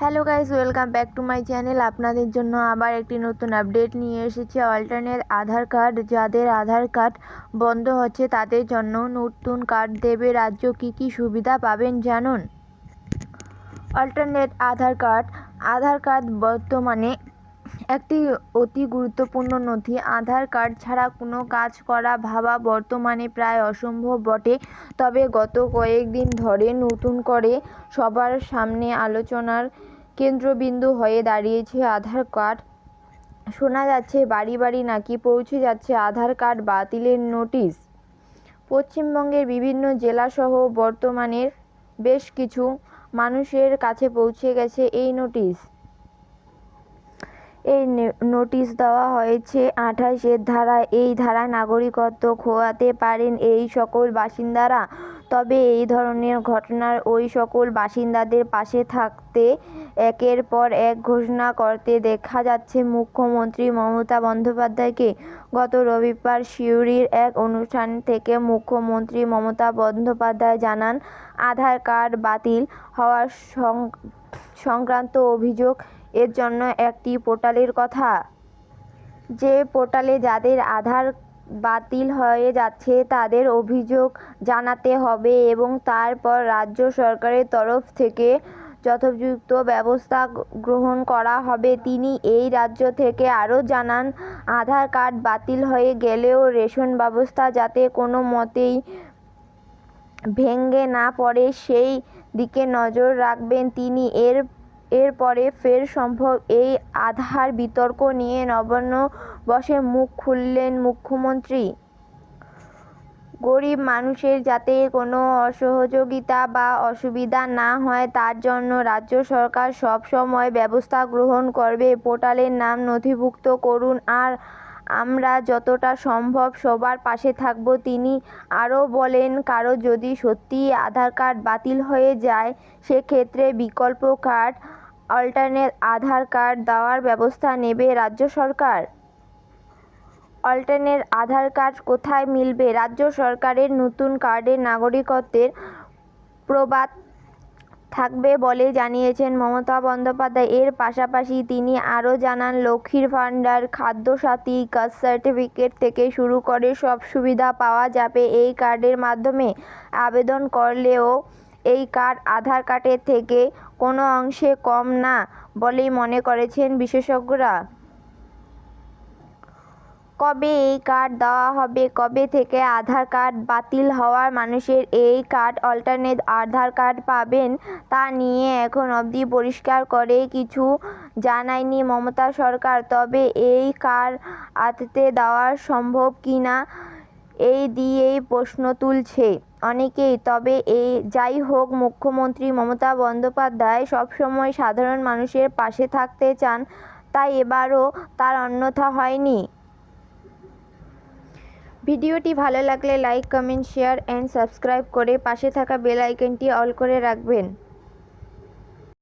Hello guys welcome back to my channel আপনাদের জন্য আবার একটি নতুন আপডেট নিয়ে এসেছি। অল্টারনেট আধার কার্ড যাদের আধার কার্ড বন্ধ হচ্ছে, তাদের জন্য নতুন কার্ড দেবে রাজ্য। কি কি সুবিধা পাবেন জানুন? Alternate Aadhaar card Aadhaar card বর্তমানে একটি অতি গুরুত্বপূর্ণ নথি। আধার কার্ড ছাড়া কোনো কাজ করা ভাবা বর্তমানে প্রায় অসম্ভব বটে। তবে গত কয়েকদিন ধরে নতুন করে সবার সামনে আলোচনার কেন্দ্রবিন্দু হয়ে দাঁড়িয়েছে আধার কার্ড। শোনা যাচ্ছে, বাড়ি বাড়ি নাকি পৌঁছে যাচ্ছে আধার কার্ড বাতিলের নোটিশ। পশ্চিমবঙ্গের বিভিন্ন জেলাসহ বর্তমানের বেশ কিছু মানুষের কাছে পৌঁছে গেছে এই নোটিশ। এই নোটিশ দেওয়া হয়েছে আঠাশের ধারায় এই ধারায় নাগরিকত্ব খোয়াতে পারেন এই সকল বাসিন্দারা। তবে এই ধরনের ঘটনার ওই সকল বাসিন্দাদের পাশে থাকতে একের পর এক ঘোষণা করতে দেখা যাচ্ছে, মুখ্যমন্ত্রী মমতা বন্দ্যোপাধ্যায়কে। গত রবিবার সিউড়ির এক অনুষ্ঠান থেকে মুখ্যমন্ত্রী মমতা বন্দ্যোপাধ্যায় জানান, আধার কার্ড বাতিল হওয়ার সংক্রান্ত অভিযোগ এর জন্য একটি পোর্টালের কথা। যে পোর্টালে যাদের আধার বাতিল হয়ে যাচ্ছে, তাদের অভিযোগ জানাতে হবে এবং তারপর রাজ্য সরকারের তরফ থেকে যথোপযুক্ত ব্যবস্থা গ্রহণ করা হবে। তিনি এই রাজ্য থেকে আরও জানান, আধার কার্ড বাতিল হয়ে গেলেও রেশন ব্যবস্থা যাতে কোনো মতেই ভেঙে না পড়ে, সেই দিকে নজর রাখবেন তিনি। এর এরপরে ফের সম্ভব এই আধার বিতর্ক নিয়ে নবান্ন বসে মুখ খুললেন মুখ্যমন্ত্রী। গরিব মানুষের যাতে কোনো অসহযোগিতা বা অসুবিধা না হয়, তার জন্য রাজ্য সরকার সব সময় ব্যবস্থা গ্রহণ করবে। পোর্টালের নাম নথিভুক্ত করুন আর আমরা যতটা সম্ভব সবার পাশে থাকব। তিনি আরও বলেন, কারও যদি সত্যিই আধার কার্ড বাতিল হয়ে যায়, সেক্ষেত্রে বিকল্প কার্ড অল্টারনেট আধার কার্ড দেওয়ার ব্যবস্থা নেবে রাজ্য সরকার? অল্টারনেট আধার কার্ড কোথায় মিলবে? রাজ্য সরকারের নতুন কার্ডে নাগরিকত্বের প্রবাদ থাকবে বলে জানিয়েছেন মমতা বন্দ্যোপাধ্যায়। এর পাশাপাশি তিনি আরও জানান, লক্ষ্মীর ভাণ্ডার, খাদ্যসাথী, কাস্ট সার্টিফিকেট থেকে শুরু করে সব সুবিধা পাওয়া যাবে। এই কার্ডের মাধ্যমে আবেদন করলেও এই কার্ড আধার কার্ডের থেকে কোনো অংশে কম না বলেই মনে করছেন বিশেষজ্ঞরা। কবে এই কার্ড দেওয়া হবে, কবে থেকে আধার কার্ড বাতিল হওয়ার মানুষের এই কার্ড অল্টারনেট আধার কার্ড পাবেন তা নিয়ে এখন অবধি পরিষ্কার করে কিছু জানায়নি মমতা সরকার, তবে এই কার্ড আদতে দেওয়া সম্ভব কি না, এই দিয়েই প্রশ্ন তুলছে। অনেকেই। তবে এই যাই হোক মুখ্যমন্ত্রী মমতা বন্দ্যোপাধ্যায় সবসময় সাধারণ মানুষের পাশে থাকতে চান, তাই এবারও তার অন্যথা হয়নি। ভিডিওটি ভালো লাগলে like, comment, share and subscribe করে পাশে থাকা বেল আইকনটি অল করে রাখবেন।